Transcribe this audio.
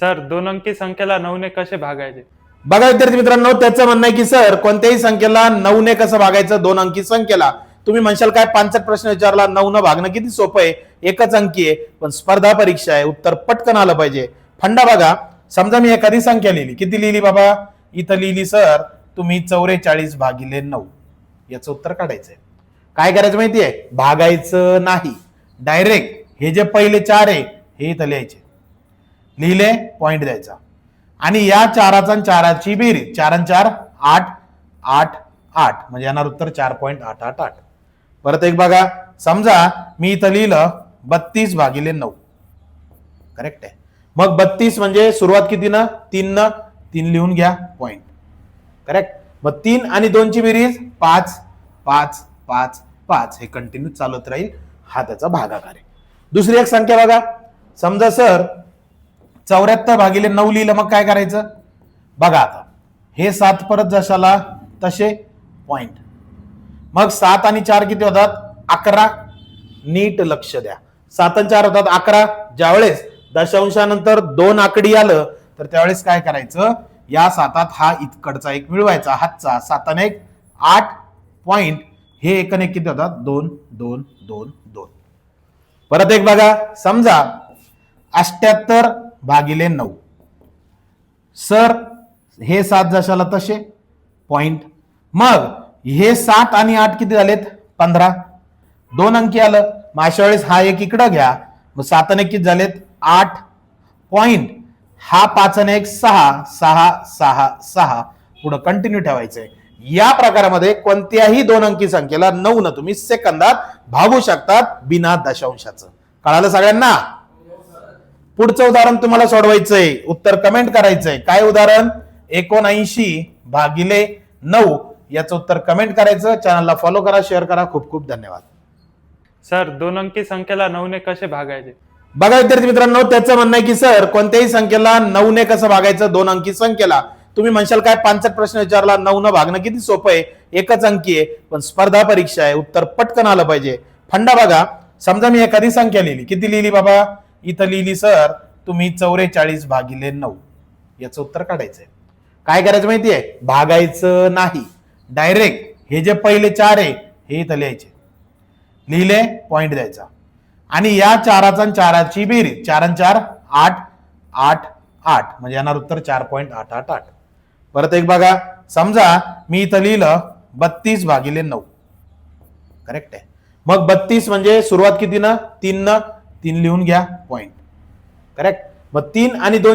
Sir दोन अंकी संख्येला नऊने कसे भागायचे? बघा विद्यार्थी मित्रांनो त्याचं म्हणणं आहे की सर कोणत्याही संख्येला नऊने कसं भागायचं? दोन अंकी संख्येला. तुम्ही म्हणशाल काय पांचट प्रश्न विचारला नऊ न भागणं किती सोपं आहे? एकच अंकी आहे पण स्पर्धा परीक्षा आहे उत्तर पटकन आलं पाहिजे. फंडा बघा. समजा मी एखादी संख्या लिहिली. किती लिहिली बाबा? इथं लिहिली सर तुम्ही चौवेचाळीस भागिले नऊ. याचं उत्तर काढायचंय काय करायचं माहितीये भागायचं नाही. डायरेक्ट हे जे पहिले चार आहे हे इथं लिहायचे. लिहिले पॉइंट द्यायचा. आणि या चाराचा चाराची बेरीज चार आणि चार आठ आठ आठ. म्हणजे येणार उत्तर चार पॉईंट आठ आठ आठ. परत एक बघा समजा मी इथं लिहिलं बत्तीस भागिले नऊ. करेक्ट आहे. मग बत्तीस म्हणजे सुरुवात किती ना तीन न तीन लिहून घ्या पॉइंट करेक्ट मग तीन आणि दोनची बेरीज पाच पाच पाच पाच. हे कंटिन्यू चालत राहील हा त्याचा भागाकार आहे. दुसरी एक संख्या बघा. समजा सर चौऱ्याहत्तर भागिले नऊ लिहिलं मग काय करायचं? बघा आता. हे सात परत जशाला तसे पॉइंट मग सात आणि चार किती होतात? अकरा. नीट लक्ष द्या. सात आणि चार होतात अकरा. ज्यावेळेस दशांशानंतर दोन आकडी आलं तर त्यावेळेस काय करायचं? या सातात हा इतकडचा एक मिळवायचा. हातचा. साताने एक आठ पॉइंट हे एकने किती होतात? दोन दोन दोन दोन. परत एक बघा. समजा अष्ट्याहत्तर भागिले नऊ. सर हे सात जशाला तसे? पॉइंट मग हे सात आणि आठ किती झालेत? पंधरा. दोन अंकी आलं. मग अशा वेळेस हा एक इकडं घ्या. मग सात आणि एक किती झालेत? आठ. पॉइंट हा पाच आणि एक सहा. सहा सहा सहा. पुढं कंटिन्यू ठेवायचंय. या प्रकारामध्ये कोणत्याही दोन अंकी संख्येला नऊ न तुम्ही सेकंदात भागू शकतात बिना दशांशाचं. कळालं सगळ्यांना? पुढचं उदाहरण तुम्हाला सोडवायचंय. उत्तर कमेंट करायचंय. काय उदाहरण? एकोणऐंशी भागिले नऊ. याचं उत्तर कमेंट करायचं. चॅनलला फॉलो करा शेअर करा. खूप खूप धन्यवाद. सर दोन अंकी संख्येला नऊने कसे भागायचे? बघा विद्यार्थी मित्रांनो त्याचं म्हणणं आहे की सर कोणत्याही संख्येला नऊने कसं भागायचं? दोन अंकी संख्येला. तुम्ही म्हणशाल काय? पांचट प्रश्न विचारला नऊ न भागणं किती सोपं आहे? एकच अंकी आहे पण स्पर्धा परीक्षा आहे. उत्तर पटकन आलं पाहिजे. फंडा बघा. समजा मी एखादी संख्या लिहिली. किती लिहिली बाबा? इथं लिहिली सर तुम्ही चौवेचाळीस भागिले नऊ. याचं उत्तर काढायचंय. काय करायचं माहितीये? भागायचं नाही. डायरेक्ट हे जे पहिले चार आहे हे इथं लिहायचे. लिहिले पॉइंट द्यायचा. आणि या चाराचा चाराची बेरीज चार आणि चार आठ आठ आठ. म्हणजे येणार उत्तर चार पॉईंट आठ आठ आठ. परत एक बघा. समजा मी इथं लिहिलं बत्तीस भागिले नऊ. करेक्ट आहे. मग बत्तीस म्हणजे सुरुवात किती ना तीन न तीन लिहून घ्या पॉईंट करेक्ट मग तीन आणि दोन